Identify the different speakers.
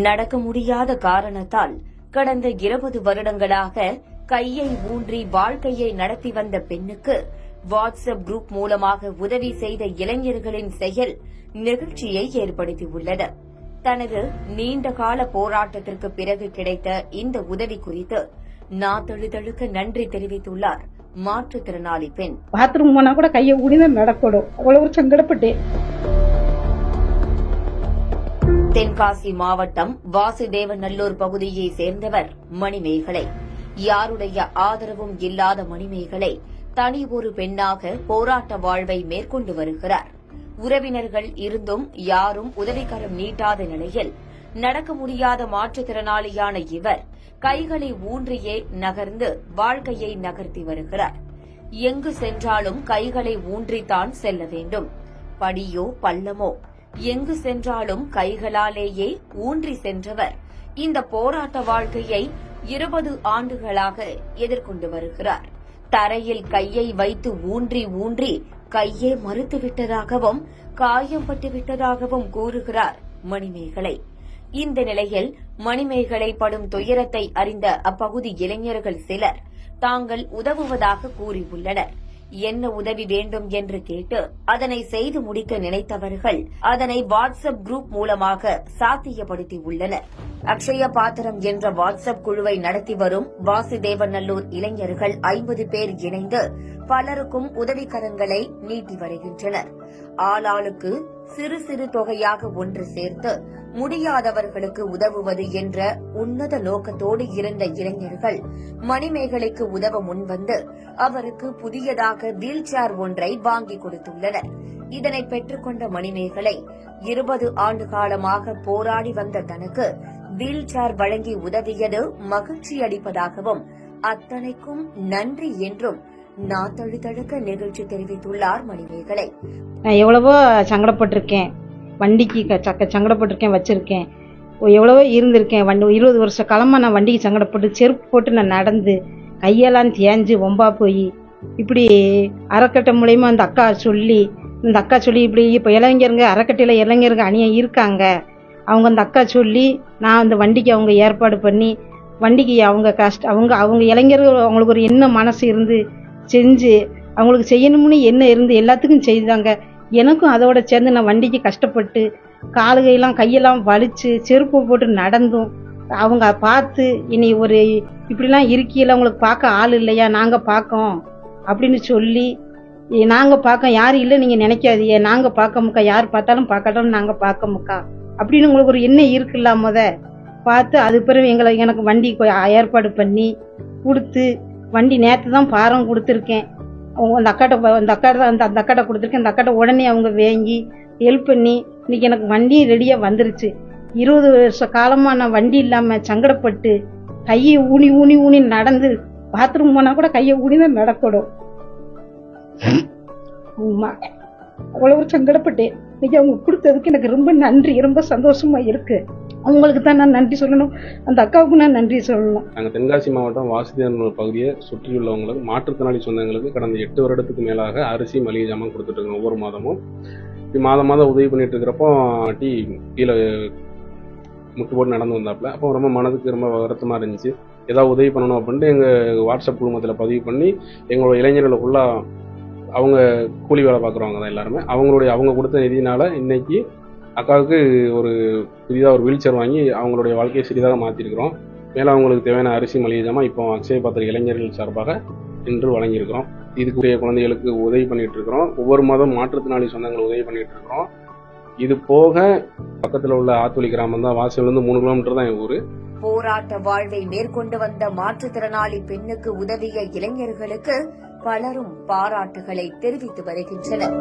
Speaker 1: நடக்க முடியாத காரணத்தால் கடந்த இருபது வருடங்களாக கையை ஊன்றி வாழ்க்கையை நடத்தி வந்த பெண்ணுக்கு வாட்ஸ்அப் குரூப் மூலமாக உதவி செய்த இளைஞர்களின் செயல் நிகழ்ச்சியை ஏற்படுத்தியுள்ளது. தனது நீண்டகால போராட்டத்திற்கு பிறகு கிடைத்த இந்த உதவி குறித்து நாத்தழுதழுக்கு நன்றி தெரிவித்துள்ளார் மாற்றுத்திறனாளி பெண்.
Speaker 2: பாத்ரூம் போனா கூட கையை ஊடிதான் நடக்கணும். அவ்வளவு சங்கடப்பட்டேன்
Speaker 1: தென்காசி மாவட்டம் வாசுதேவநல்லூர் பகுதியை சேர்ந்தவர் மணிமேகலை. யாருடைய ஆதரவும் இல்லாத மணிமேகலை தனி ஒரு பெண்ணாக போராட்ட வாழ்வை மேற்கொண்டு வருகிறார். உறவினர்கள் இருந்தும் யாரும் உதவிக்கரம் நீட்டாத நிலையில் நடக்க முடியாத மாற்றுத்திறனாளியான இவர் கைகளை ஊன்றியே நகர்ந்து வாழ்க்கையை நகர்த்தி வருகிறார். எங்கு சென்றாலும் கைகளை ஊன்றித்தான் செல்ல வேண்டும். படியோ பள்ளமோ எங்கு சென்றாலும் கைகளாலேயே ஊன்றி சென்றவர். இந்த போராட்ட வாழ்க்கையை இருபது ஆண்டுகளாக எதிர்கொண்டு வருகிறார். தரையில் கையை வைத்து ஊன்றி ஊன்றி கையே மறுத்துவிட்டதாகவும் காயம் பட்டுவிட்டதாகவும் கூறுகிறார் மணிமேகலை. இந்த நிலையில் மணிமேகலை படும் துயரத்தை அறிந்த அப்பகுதி இளைஞர்கள் சிலர் தாங்கள் உதவுவதாக கூறியுள்ளனர். என்ன உதவி வேண்டும் என்று கேட்டு அதனை செய்து முடிக்க நினைத்தவர்கள் அதனை வாட்ஸ்அப் குரூப் மூலமாக சாத்தியப்படுத்தி உள்ளனர் அக்ஷய பாத்திரம் என்ற வாட்ஸ்அப் குழுவை நடத்தி வரும் வாசுதேவநல்லூர் இளைஞர்கள் ஐம்பது பேர் இணைந்து பலருக்கும் உதவிக்கரங்களை நீட்டி வருகின்றனர். ஆளாளுக்கு சிறு சிறு தொகையாக ஒன்று சேர்த்து முடியாதவர்களுக்கு உதவுவது என்ற உன்னத நோக்கத்தோடு இருந்த இளைஞர்கள் மணிமேகலைக்கு உதவ முன்வந்து அவருக்கு புதியதாக வீல் சேர் ஒன்றை வாங்கி கொடுத்துள்ளனர். இதனை பெற்றுக்கொண்ட மணிமேகலை இருபது ஆண்டு காலமாக போராடி வந்த தனக்கு வீல் சேர் வழங்கி உதவியது மகிழ்ச்சி அளிப்பதாகவும் அத்தனைக்கும் நன்றி என்றும் நாத்தழுதழுக்க நிகழ்ச்சி தெரிவித்துள்ளார் மணிமேகலை.
Speaker 2: நான் எவ்வளவோ சங்கடப்பட்டிருக்கேன். வண்டிக்கு க- சக்க சங்கடப்பட்டிருக்கேன் வச்சிருக்கேன். எவ்வளவோ இருந்திருக்கேன். வண்டி இருபது வருஷ காலமாக நான் வண்டிக்கு சங்கடப்பட்டு செருப்பு போட்டு நான் நடந்து கையெல்லாம் தேஞ்சு ஒம்பா போய் இப்படி அறக்கட்டை மூலயமா அந்த அக்கா சொல்லி இந்த அக்கா சொல்லி இப்படி இப்போ இளைஞருங்க அறக்கட்டையில் இளைஞருங்க அணியாக இருக்காங்க. அவங்க அந்த அக்கா சொல்லி நான் அந்த வண்டிக்கு அவங்க ஏற்பாடு பண்ணி வண்டிக்கு அவங்க கஷ்ட அவங்க அவங்க இளைஞர்கள் அவங்களுக்கு ஒரு என்ன மனசு இருந்து செஞ்சு அவங்களுக்கு செய்யணும்னு என்ன இருந்து எல்லாத்துக்கும் செய்தாங்க. எனக்கும் அதோட சேர்ந்து நான் வண்டிக்கு கஷ்டப்பட்டு காலுகையெல்லாம் கையெல்லாம் வலிச்சு செருப்பு போட்டு நடந்தும். அவங்க பார்த்து இனி ஒரு இப்படிலாம் இருக்கியில அவங்களுக்கு பார்க்க ஆள் இல்லையா? நாங்கள் பார்க்கோம். அப்படின்னு சொல்லி நாங்கள் பார்க்க யாரும் இல்லை நீங்கள் நினைக்காதீங்க. நாங்கள் பார்க்க முக்கா யார் பார்த்தாலும் பார்க்கட்டும் நாங்கள் பார்க்க முக்கா அப்படின்னு உங்களுக்கு ஒரு எண்ணம் இருக்குல்ல முத? பார்த்து அது பிறகு எங்களை எனக்கு வண்டி கொ- ஏற்பாடு பண்ணி கொடுத்து வண்டி நேற்று தான் பாரம் கொடுத்துருக்கேன். அவங்க அந்த அக்காட்ட அந்த அக்கா அந்த அந்த அக்காட்ட கொடுத்துருக்கேன். அந்த அக்காட்ட உடனே அவங்க வாங்கி ஹெல்ப் பண்ணி இன்னைக்கு எனக்கு வண்டி ரெடியாக வந்துருச்சு. இருபது வருஷ காலமாக நான் வண்டி இல்லாமல் சங்கடப்பட்டு கையை ஊனி ஊனி ஊனி நடந்து பாத்ரூம் போனால் கூட கையை ஊனி தான் நடக்கணும். ஆமா அவ்வளவு சங்கடப்பட்டேன். இன்னைக்கு அவங்க கொடுத்ததுக்கு எனக்கு ரொம்ப நன்றி ரொம்ப சந்தோஷமா இருக்கு. அவங்களுக்கு தான் நான் நன்றி சொல்லணும். அந்த அக்காவுக்கு நான் நன்றி சொல்லணும்.
Speaker 3: நாங்கள் தென்காசி மாவட்டம் வாசுதேவன் பகுதியை சுற்றியுள்ளவங்களுக்கு மாற்றுத்திறனாளி சொந்தங்களுக்கு கடந்த எட்டு வருடத்துக்கு மேலாக அரிசி மளிகை ஜாமான் கொடுத்துட்டு இருக்கோம் ஒவ்வொரு மாதமும். இப்படி மாதம் மாதம் உதவி பண்ணிட்டு இருக்கிறப்போ டீ கீழே முட்டு போட்டு நடந்து வந்தாப்புல. அப்போ ரொம்ப மனதுக்கு ரொம்ப வருத்தமாக இருந்துச்சு. ஏதாவது உதவி பண்ணணும் அப்படின்ட்டு எங்கள் வாட்ஸ்அப் குழுமத்தில் பதிவு பண்ணி எங்களோட இளைஞர்களை ஃபுல்லாக அவங்க கூலி வேலை பார்க்குறவங்க தான் எல்லாருமே. அவங்களுடைய அவங்க கொடுத்த நிதியினால இன்னைக்கு அக்காவுக்கு ஒரு புதிதாக ஒரு வீல் சேர் வாங்கி அவங்களுடைய வாழ்க்கையை சிறிதாக மாற்றிருக்கிறோம் மேலும் அவங்களுக்கு தேவையான அரிசி மளிகை ஜாமான் இப்போ அக்ஷய பாத்திர இளைஞர்கள் சார்பாக இன்று வழங்கியிருக்கிறோம். இதுக்குரிய குழந்தைகளுக்கு உதவி பண்ணிட்டு இருக்கிறோம் ஒவ்வொரு மாதம் மாற்றுத்திறனாளி சொந்தங்கள் உதவி பண்ணிட்டு இருக்கிறோம் இது போக பக்கத்தில் உள்ள ஆத்துளி கிராமம் தான். வாசல்லேருந்து மூணு கிலோமீட்டர் தான் என் ஊர்.
Speaker 1: போராட்ட வாழ்வை மேற்கொண்டு வந்த மாற்றுத்திறனாளி பெண்ணுக்கு உதவிய இளைஞர்களுக்கு பலரும் பாராட்டுகளை தெரிவித்து வருகின்றனர்.